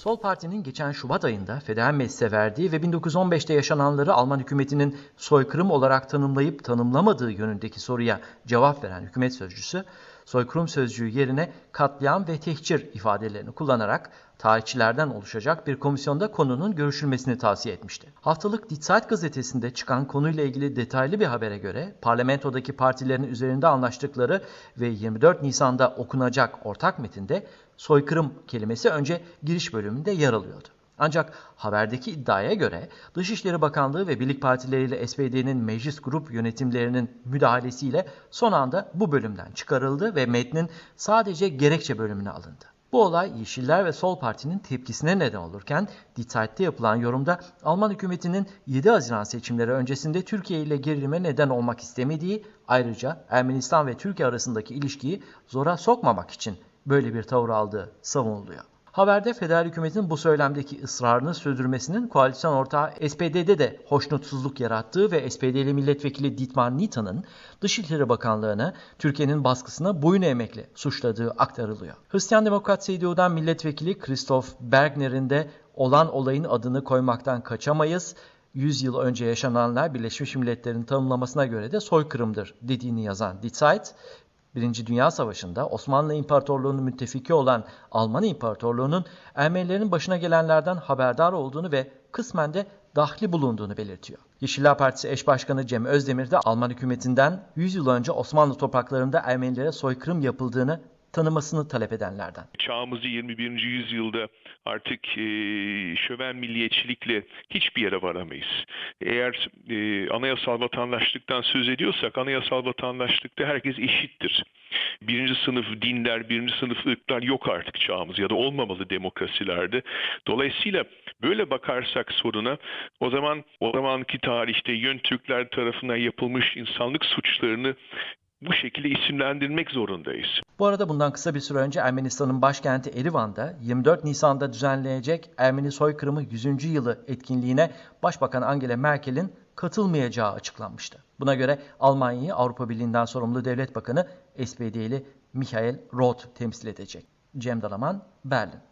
Sol Parti'nin geçen Şubat ayında federal meclise verdiği ve 1915'te yaşananları Alman hükümetinin soykırım olarak tanımlayıp tanımlamadığı yönündeki soruya cevap veren hükümet sözcüsü, soykırım sözcüğü yerine katliam ve tehcir ifadelerini kullanarak tarihçilerden oluşacak bir komisyonda konunun görüşülmesini tavsiye etmişti. Haftalık Die Zeit gazetesinde çıkan konuyla ilgili detaylı bir habere göre parlamentodaki partilerin üzerinde anlaştıkları ve 24 Nisan'da okunacak ortak metinde soykırım kelimesi önce giriş bölümünde yer alıyordu. Ancak haberdeki iddiaya göre Dışişleri Bakanlığı ve Birlik Partileri ile SPD'nin meclis grup yönetimlerinin müdahalesiyle son anda bu bölümden çıkarıldı ve metnin sadece gerekçe bölümüne alındı. Bu olay Yeşiller ve Sol Parti'nin tepkisine neden olurken Die yapılan yorumda Alman hükümetinin 7 Haziran seçimleri öncesinde Türkiye ile gerilime neden olmak istemediği, ayrıca Ermenistan ve Türkiye arasındaki ilişkiyi zora sokmamak için böyle bir tavır aldığı savunuluyor. Haberde federal hükümetin bu söylemdeki ısrarını sürdürmesinin koalisyon ortağı SPD'de de hoşnutsuzluk yarattığı ve SPD'li milletvekili Dietmar Nita'nın Dışişleri Bakanlığı'nı Türkiye'nin baskısına boyun eğmekle suçladığı aktarılıyor. Hristiyan Demokrat CDU'dan milletvekili Christoph Bergner'in de olan olayın adını koymaktan kaçamayız. 100 yıl önce yaşananlar Birleşmiş Milletler'in tanımlamasına göre de soykırımdır dediğini yazan Die Zeit, Birinci Dünya Savaşı'nda Osmanlı İmparatorluğu'nun müttefiki olan Alman İmparatorluğu'nun Ermenilerin başına gelenlerden haberdar olduğunu ve kısmen de dahli bulunduğunu belirtiyor. Yeşiller Partisi eş başkanı Cem Özdemir de Alman hükümetinden 100 yıl önce Osmanlı topraklarında Ermenilere soykırım yapıldığını tanımasını talep edenlerden. Çağımızı 21. yüzyılda artık e, şöven milliyetçilikle hiçbir yere varamayız. Eğer e, anayasal vatandaşlıktan söz ediyorsak anayasal vatandaşlıkta herkes eşittir. Birinci sınıf dinler, birinci sınıf ırklar yok artık çağımız ya da olmamalı demokrasilerde. Dolayısıyla böyle bakarsak soruna o zaman o zamanki tarihte Yön Türkler tarafından yapılmış insanlık suçlarını bu şekilde isimlendirmek zorundayız. Bu arada bundan kısa bir süre önce Ermenistan'ın başkenti Erivan'da 24 Nisan'da düzenlenecek Ermeni soykırımı 100. yılı etkinliğine Başbakan Angela Merkel'in katılmayacağı açıklanmıştı. Buna göre Almanya'yı Avrupa Birliği'nden sorumlu devlet bakanı SPD'li Michael Roth temsil edecek. Cem Dalaman, Berlin.